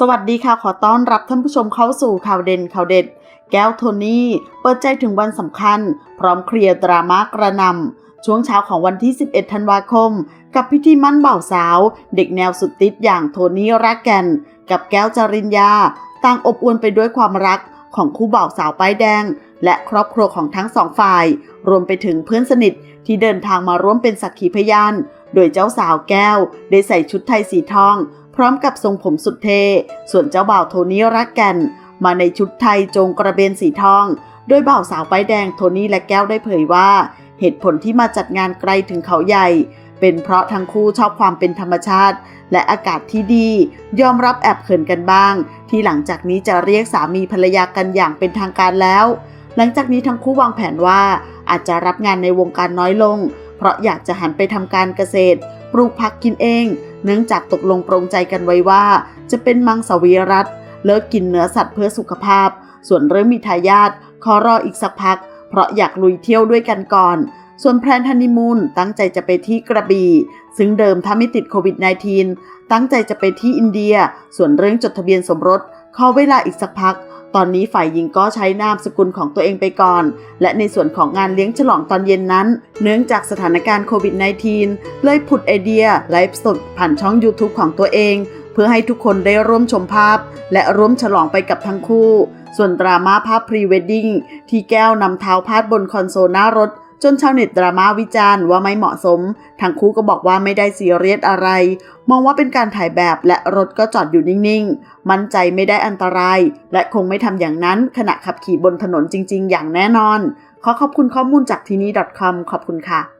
สวัสดีค่ะ ขอต้อนรับท่านผู้ชมเข้าสู่ข่าวเด่นข่าวเด็ด แก้วโทนี่ เปิดใจถึงวันสำคัญ พร้อมเคลียร์ดราม่ากระนำช่วงเช้าของวันที่ 11 ธันวาคม กับพิธีมั่นบ่าวสาว เด็กแนวสุดติดอย่างโทนี่รักแกนกับแก้วจริญญา ต่างอบอวลไปด้วยความรักของคู่บ่าวสาวป้ายแดง และครอบครัวของทั้งสองฝ่าย รวมไปถึงเพื่อนสนิทที่เดินทางมาร่วมเป็นสักขีพยาน โดยเจ้าสาวแก้ว ได้ใส่ชุดไทยสีทอง พร้อมกับทรงผมสุดเท่ส่วนเจ้าบ่าวโทนี่รักแก่น มาในชุดไทยจงกระเบนสีทอง โดยบ่าวสาวป้ายแดงโทนี่และแก้วได้เผยว่า เหตุผลที่มาจัดงานไกลถึงเขาใหญ่ เป็นเพราะทั้งคู่ชอบความเป็นธรรมชาติ และอากาศที่ดี ยอมรับแอบเขินกันบ้าง ที่หลังจากนี้จะเรียกสามีภรรยากันอย่างเป็นทางการแล้ว หลังจากนี้ทั้งคู่วางแผนว่าอาจจะรับงานในวงการน้อยลง เพราะอยากจะหันไปทำการเกษตรปลูกผักกินเอง เนื่องจากตกลงปรงใจกันไว้ว่า จะเป็นมังสวิรัตเลิกกินเนื้อสัตว์เพื่อสุขภาพ ส่วนเรื่องมีทายาทขอรออีกสักพัก เพราะอยากลุยเที่ยวด้วยกันก่อน ส่วนแพลนฮันนีมูนตั้งใจจะไปที่กระบี่ ซึ่งเดิมถ้าไม่ติดโควิด -19 ตั้งใจจะไปที่อินเดีย ส่วนเรื่องจดทะเบียนสมรสขอเวลาอีกสักพัก ตอนนี้ฝ่ายหญิงก็ใช้นามสกุลของตัวเองไปก่อน และในส่วนของงานเลี้ยงฉลองตอนเย็นนั้น เนื่องจากสถานการณ์โควิด -19 เลยผุดไอเดียไลฟ์สดผ่านช่อง YouTube ของตัวเอง เพื่อให้ทุกคนได้ร่วมชมภาพ และร่วมฉลองไปกับทั้งคู่ ส่วนดราม่าภาพพรีเวดดิ้งที่แก้วนำเท้าพาดบนคอนโซลหน้ารถ จนชาวเน็ตดราม่าวิจารณ์ว่าไม่เหมาะสม ทั้งคู่ก็บอกว่าไม่ได้ซีเรียสอะไร มองว่าเป็นการถ่ายแบบและรถก็จอดอยู่นิ่งๆ มั่นใจไม่ได้อันตราย และคงไม่ทำอย่างนั้นขณะขับขี่บนถนนจริงๆ อย่างแน่นอน ขอขอบคุณข้อมูลจากที่นี่ .com ขอบคุณค่ะ